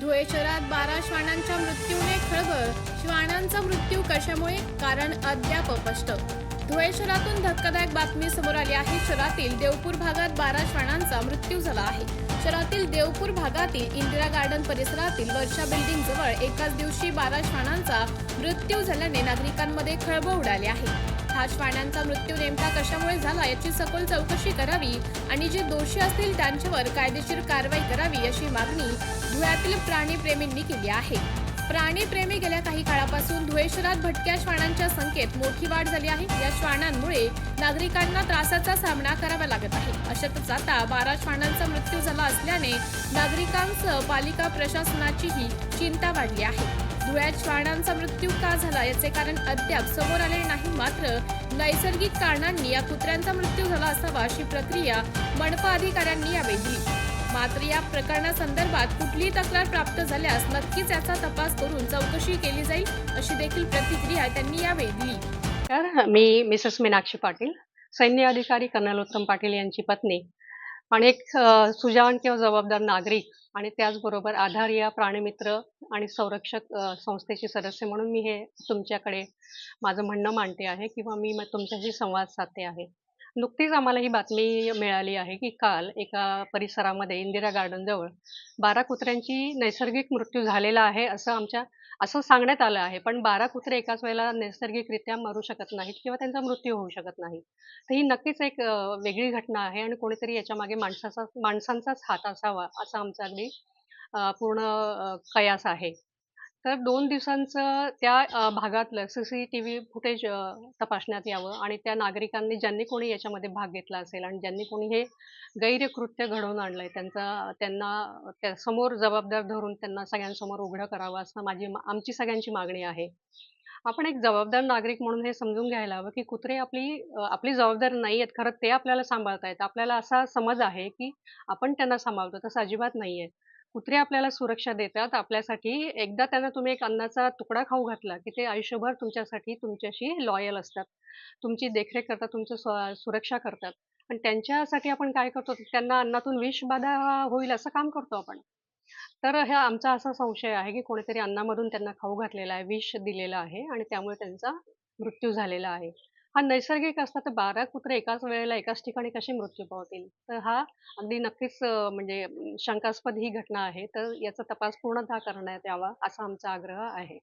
धुळे शहरात बारा श्वानांच्या मृत्यूने खळबळ. श्वानांचा मृत्यू कशामुळे? कारण अद्याप स्पष्ट धुळे शहरातून धक्कादायक बातमी समोर आली आहे. शहरातील देवपूर भागात बारा श्वानांचा मृत्यू झाला आहे. शहरातील देवपूर भागातील इंदिरा गार्डन परिसरातील वर्षा बिल्डिंग जवळ एकाच दिवशी बारा श्वानांचा मृत्यू झाल्याने नागरिकांमध्ये खळबळ उडाली आहे. हा श्वानांचा मृत्यू नेमका कशामुळे झाला याची सखोल चौकशी करावी आणि जे दोषी असतील त्यांच्यावर कायदेशीर कारवाई करावी अशी मागणी धुळ्यातील प्राणीप्रेमींनी केली आहे. प्राणीप्रेमी गेल्या काही काळापासून धुळे शहरात भटक्या श्वानांच्या संख्येत मोठी वाढ झाली आहे. या श्वानांमुळे नागरिकांना त्रासाचा सामना करावा लागत आहे. अशातच आता बारा श्वानांचा मृत्यू झाला असल्याने नागरिकांसह पालिका प्रशासनाचीही चिंता वाढली आहे. धुळ्यात श्वानांचा मृत्यू का झाला याचे कारण अद्याप समोर आले नाही. मात्र नैसर्गिक कारणांनी या कुत्र्यांचा मृत्यू झाला असावा अशी प्रक्रिया मनपा अधिकाऱ्यांनी यावेळी दिली. मात्र या प्रकरणासंदर्भात कुठलीही तक्रार प्राप्त झाल्यास नक्कीच याचा तपास करून चौकशी केली जाईल अशी देखील प्रतिक्रिया त्यांनी यावेळी दिली. तर मी मिसेस मीनाक्षी पाटील सैन्य अधिकारी कर्नल उत्तम पाटील यांची पत्नी आणि एक अ, सुजाण किंवा जबाबदार नागरिक आणि त्याचबरोबर आधार या प्राणीमित्र आणि संरक्षक संस्थेचे संस्थेची सदस्य म्हणून मी हे तुमच्याकडे माझं म्हणणं मांडते आहे किंवा मी मग तुमच्याशी संवाद साधते आहे. नुकतीच आम्हाला ही बातमी मिळाली आहे की काल एका परिसरामध्ये इंदिरा गार्डनजवळ बारा कुत्र्यांची नैसर्गिक मृत्यू झालेला आहे असं आमच्या असं सांगण्यात आलं आहे. पण बारा कुत्रे एकाच वेळेला नैसर्गिकरित्या मरू शकत नाहीत किंवा त्यांचा मृत्यू होऊ शकत नाही. तर ही नक्कीच एक वेगळी घटना आहे आणि कोणीतरी याच्या मागे माणसाचा माणसांचाच हात असावा असा आमचा अगदी पूर्ण कयास आहे. तर दोन दिवसांचं त्या भागातलं C C T V footage तपासण्यात यावं आणि त्या नागरिकांनी ज्यांनी कोणी याच्यामध्ये भाग घेतला असेल आणि ज्यांनी कोणी हे गैरकृत्य घडवून आणलंय त्यांचा त्यांना त्या समोर जबाबदार धरून त्यांना सगळ्यांसमोर उघडं करावं असं माझी आमची सगळ्यांची मागणी आहे. आपण एक जबाबदार नागरिक म्हणून हे समजून घ्यायला हवं की कुत्रे आपली आपली जबाबदार नाही आहेत खरं ते आपल्याला सांभाळतायत. आपल्याला असा समज आहे की आपण त्यांना सांभाळतो तसं अजिबात नाही आहे कुत्रे आपल्याला सुरक्षा देतात आपल्यासाठी एकदा त्यांना तुम्ही एक अन्नाचा तुकडा खाऊ घातला की ते आयुष्यभर तुमच्यासाठी तुमच्याशी लॉयल असतात. तुमची देखरेख करतात तुमचं सुरक्षा करतात. पण त्यांच्यासाठी आपण काय करतो त्यांना अन्नातून विषबाधा होईल असं काम करतो आपण. तर हे आमचा असा संशय आहे की कोणीतरी अन्नामधून त्यांना खाऊ घातलेला आहे विष दिलेलं आहे आणि त्यामुळे त्यांचा मृत्यू झालेला आहे. हा नैसर्गिक असता तर बारा कुत्रे एकाच वेळेला एकाच ठिकाणी कसे मृत्यू पावतील? तर हा अगदी नक्कीच म्हणजे शंकास्पद ही घटना आहे. तर याचा तपास पूर्णतः करण्यात यावा असा आमचा आग्रह आहे.